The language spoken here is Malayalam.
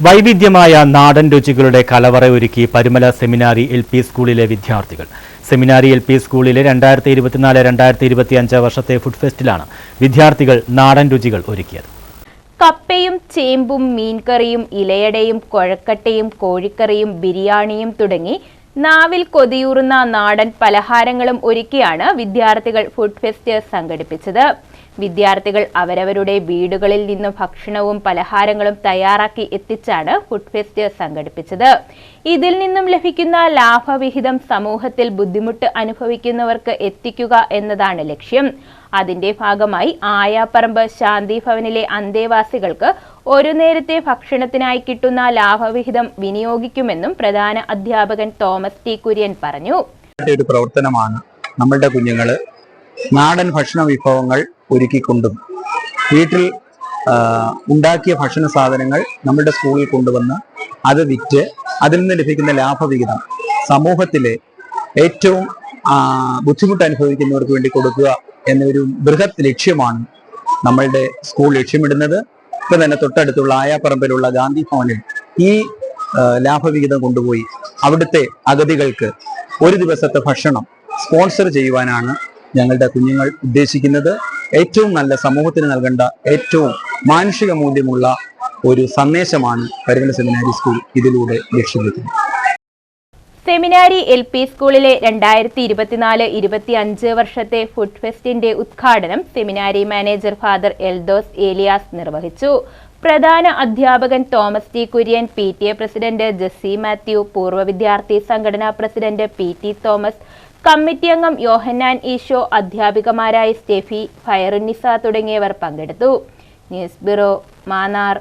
വൈവിധ്യമായ നാടൻ രുചികളുടെ കലവറ ഒരുക്കി പരുമല സെമിനാരി എൽ പി സ്കൂളിലെ വിദ്യാർത്ഥികൾ. സെമിനാരി എൽ പി സ്കൂളിലെ രണ്ടായിരത്തി ഇരുപത്തിനാല് രണ്ടായിരത്തി ഇരുപത്തി അഞ്ച് വർഷത്തെ ഫുഡ് ഫെസ്റ്റിലാണ് വിദ്യാർത്ഥികൾ നാടൻ രുചികൾ ഒരുക്കിയത്. കപ്പയും ചേമ്പും മീൻകറിയും ഇലയടയും കൊഴക്കട്ടയും കോഴിക്കറിയും ബിരിയാണിയും തുടങ്ങി നാവിൽ കൊതിയൂറുന്ന നാടൻ പലഹാരങ്ങളും ഒരുക്കിയാണ് വിദ്യാർത്ഥികൾ ഫുഡ് ഫെസ്റ്റ് സംഘടിപ്പിച്ചത്. വിദ്യാർത്ഥികൾ അവരവരുടെ വീടുകളിൽ നിന്ന് ഭക്ഷണവും പലഹാരങ്ങളും തയ്യാറാക്കി എത്തിച്ചാണ് ഫുഡ് ഫെസ്റ്റ് സംഘടിപ്പിച്ചത്. ഇതിൽ നിന്നും ലഭിക്കുന്ന ലാഭവിഹിതം സമൂഹത്തിൽ ബുദ്ധിമുട്ട് അനുഭവിക്കുന്നവർക്ക് എത്തിക്കുക എന്നതാണ് ലക്ഷ്യം. അതിന്റെ ഭാഗമായി ആയാപ്പറമ്പ് ശാന്തി ഭവനിലെ അന്തേവാസികൾക്ക് ഒരു നേരത്തെ ഭക്ഷണത്തിനായി കിട്ടുന്ന ലാഭവിഹിതം വിനിയോഗിക്കുമെന്നും പ്രധാന അധ്യാപകൻ തോമസ് ടി കുര്യൻ പറഞ്ഞു. ഒരു പ്രവർത്തനമാണ് നമ്മളുടെ കുഞ്ഞുങ്ങൾ നാടൻ ഭക്ഷണ വിഭവങ്ങൾ ഒരുക്കിക്കൊണ്ടും വീട്ടിൽ ഉണ്ടാക്കിയ ഭക്ഷണ സാധനങ്ങൾ നമ്മളുടെ സ്കൂളിൽ കൊണ്ടുവന്ന് അത് വിറ്റ് അതിൽ നിന്ന് ലഭിക്കുന്ന ലാഭവിഹിതം സമൂഹത്തിലെ ഏറ്റവും ബുദ്ധിമുട്ട് അനുഭവിക്കുന്നവർക്ക് വേണ്ടി കൊടുക്കുക എന്നൊരു ബൃഹത് ലക്ഷ്യമാണ് നമ്മളുടെ സ്കൂൾ ലക്ഷ്യമിടുന്നത്. ഇപ്പൊ തന്നെ തൊട്ടടുത്തുള്ള ആയാപ്പറമ്പിലുള്ള ഗാന്ധി ഭവനിൽ ഈ ലാഭവിഹിതം കൊണ്ടുപോയി. അവിടുത്തെ അഗതികൾക്ക് ഒരു ദിവസത്തെ ഭക്ഷണം സ്പോൺസർ ചെയ്യുവാനാണ് ഞങ്ങളുടെ കുഞ്ഞുങ്ങൾ ഉദ്ദേശിക്കുന്നത്. ഏറ്റവും നല്ല സമൂഹത്തിന് നൽകേണ്ട ഏറ്റവും മാനുഷിക മൂല്യമുള്ള ഒരു സന്ദേശമാണ് പരിമല സെമിനാരി സ്കൂൾ ഇതിലൂടെ ലക്ഷ്യം വെക്കുന്നത് സെമിനാരി എൽ പി സ്കൂളിലെ രണ്ടായിരത്തി ഇരുപത്തിനാല് ഇരുപത്തി അഞ്ച് വർഷത്തെ ഫുഡ് ഫെസ്റ്റിന്റെ ഉദ്ഘാടനം സെമിനാരി മാനേജർ ഫാദർ എൽദോസ് ഏലിയാസ് നിർവഹിച്ചു. പ്രധാന അധ്യാപകൻ Thomas T Kurian P T A president Jessy Mathew പൂർവ വിദ്യാർത്ഥി സംഘടനാ president P T Thomas committee അംഗം യോഹന്നാൻ ഈശോ അധ്യാപികമാരായ സ്റ്റെഫി ഫയറുന്നിസ തുടങ്ങിയവർ പങ്കെടുത്തു. News bureau Mannar.